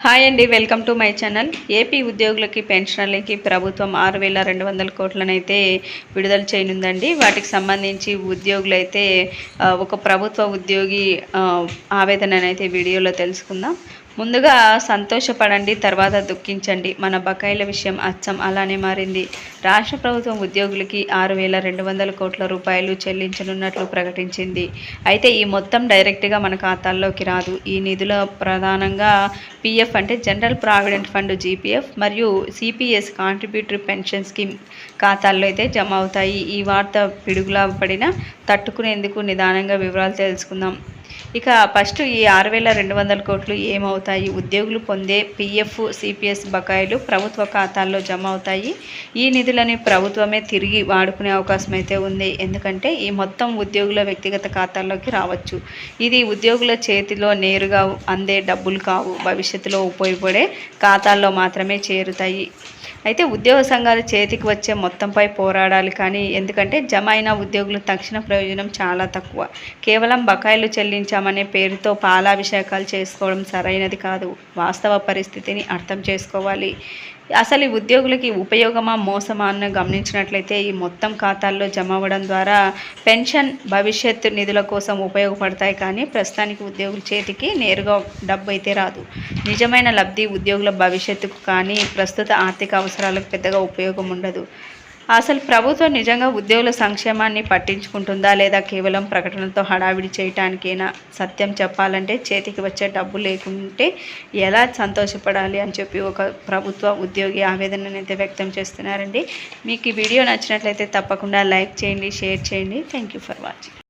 Hi అండి welcome to my channel. AP ఉద్యోగులకి పెన్షనర్లకి ప్రభుత్వం ఆరు వేల రెండు వందల కోట్లనైతే విడుదల చేయనుందండి. వాటికి సంబంధించి ఉద్యోగులు అయితే ఒక ప్రభుత్వ ఉద్యోగి ఆవేదననైతే వీడియోలో తెలుసుకుందాం. ముందుగా సంతోషపడండి తర్వాత దుఃఖించండి. మన బకాయిల విషయం అచ్చం అలానే మారింది. రాష్ట్ర ప్రభుత్వం ఉద్యోగులకి ఆరు వేల రెండు వందల కోట్ల రూపాయలు చెల్లించనున్నట్లు ప్రకటించింది. అయితే ఈ మొత్తం డైరెక్ట్గా మన ఖాతాల్లోకి రాదు. ఈ నిధుల ప్రధానంగా పిఎఫ్ అంటే జనరల్ ప్రావిడెంట్ ఫండ్ జీపీఎఫ్ మరియు సిపిఎస్ కాంట్రిబ్యూటరీ పెన్షన్ స్కీమ్ ఖాతాల్లో అయితే జమ అవుతాయి. ఈ వార్త పిడుగులా పడిన తట్టుకునేందుకు నిదానంగా వివరాలు తెలుసుకుందాం. ఇక ఫస్ట్ ఈ ఆరు వేల రెండు వందల కోట్లు ఏమవుతాయి? ఉద్యోగులు పొందే పిఎఫ్ సిపిఎస్ బకాయిలు ప్రభుత్వ ఖాతాల్లో జమ అవుతాయి. ఈ నిధులని ప్రభుత్వమే తిరిగి వాడుకునే అవకాశం అయితే ఉంది. ఎందుకంటే ఈ మొత్తం ఉద్యోగుల వ్యక్తిగత ఖాతాల్లోకి రావచ్చు. ఇది ఉద్యోగుల చేతిలో నేరుగా అందే డబ్బులు కావు. భవిష్యత్తులో ఉపయోగపడే ఖాతాల్లో మాత్రమే చేరుతాయి. అయితే ఉద్యోగ సంఘాలు చేతికి వచ్చే మొత్తంపై పోరాడాలి కానీ ఎందుకంటే జమ అయిన ఉద్యోగులు తక్షణ ప్రయోజనం చాలా తక్కువ. కేవలం బకాయిలు చెల్లించి చెల్లించామనే పేరుతో పాలాభిషేకాలు చేసుకోవడం సరైనది కాదు. వాస్తవ పరిస్థితిని అర్థం చేసుకోవాలి. అసలు ఈ ఉద్యోగులకి ఉపయోగమా మోసమా అన్న గమనించినట్లయితే ఈ మొత్తం ఖాతాల్లో జమ అవ్వడం ద్వారా పెన్షన్ భవిష్యత్తు నిధుల కోసం ఉపయోగపడతాయి కానీ ప్రస్తుతానికి ఉద్యోగుల చేతికి నేరుగా డబ్బు అయితే రాదు. నిజమైన లబ్ధి ఉద్యోగుల భవిష్యత్తుకు కానీ ప్రస్తుత ఆర్థిక అవసరాలకు పెద్దగా ఉపయోగం ఉండదు. అసలు ప్రభుత్వం నిజంగా ఉద్యోగుల సంక్షేమాన్ని పట్టించుకుంటుందా లేదా కేవలం ప్రకటనతో హడావిడి చేయటానికైనా? సత్యం చెప్పాలంటే చేతికి వచ్చే డబ్బు లేకుంటే ఎలా సంతోషపడాలి అని చెప్పి ఒక ప్రభుత్వ ఉద్యోగి ఆవేదననైతే వ్యక్తం చేస్తున్నారండి. మీకు ఈ వీడియో నచ్చినట్లయితే తప్పకుండా లైక్ చేయండి షేర్ చేయండి. Thank you for watching